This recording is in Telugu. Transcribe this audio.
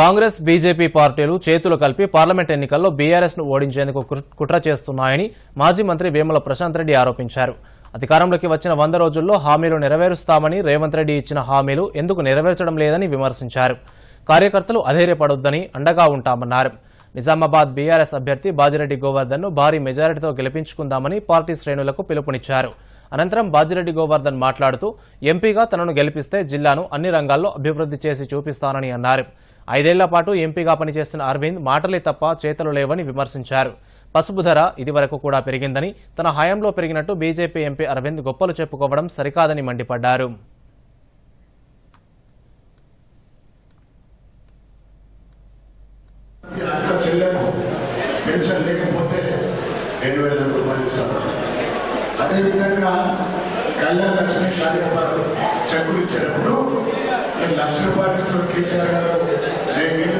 కాంగ్రెస్ బీజేపీ పార్టీలు చేతులు కలిపి పార్లమెంట్ ఎన్నికల్లో బీఆర్ఎస్ను ఓడించేందుకు కుట్ర- చేస్తున్నాయని మాజీ మంత్రి వేముల ప్రశాంత్ రెడ్డి ఆరోపించారు. అధికారంలోకి వచ్చిన వంద రోజుల్లో హామీలు నెరవేరుస్తామని రేవంత్ రెడ్డి ఇచ్చిన హామీలు ఎందుకు నెరవేర్చడం లేదని విమర్శించారు. కార్యకర్తలు అధైర్యపడొద్దని అండగా ఉంటామన్నారు. నిజామాబాద్ బీఆర్ఎస్ అభ్యర్థి బాజిరెడ్డి గోవర్ధన్ను భారీ మెజారిటీతో గెలిపించుకుందామని పార్టీ శ్రేణులకు పిలుపునిచ్చారు. అనంతరం బాజిరెడ్డి గోవర్ధన్ మాట్లాడుతూ ఎంపీగా తనను గెలిపిస్తే జిల్లాను అన్ని రంగాల్లో అభివృద్ధి చేసి చూపిస్తానని అన్నారు. ఐదేళ్ళ పాటు ఎంపీగా పనిచేస్తున్న అరవింద్ మాటలే తప్ప చేతలు లేవని విమర్శించారు. పసుపు ధర ఇదివరకు కూడా పెరిగిందని తన హయాంలో పెరిగినట్టు బీజేపీ ఎంపీ అరవింద్ గొప్పలు చెప్పుకోవడం సరికాదని మండిపడ్డారు. అదేవిధంగా కళ్యాణ లక్ష్మి షాదీ చెక్కులు ఇచ్చినప్పుడు లక్ష రూపాయలు కేసీఆర్ గారు నేను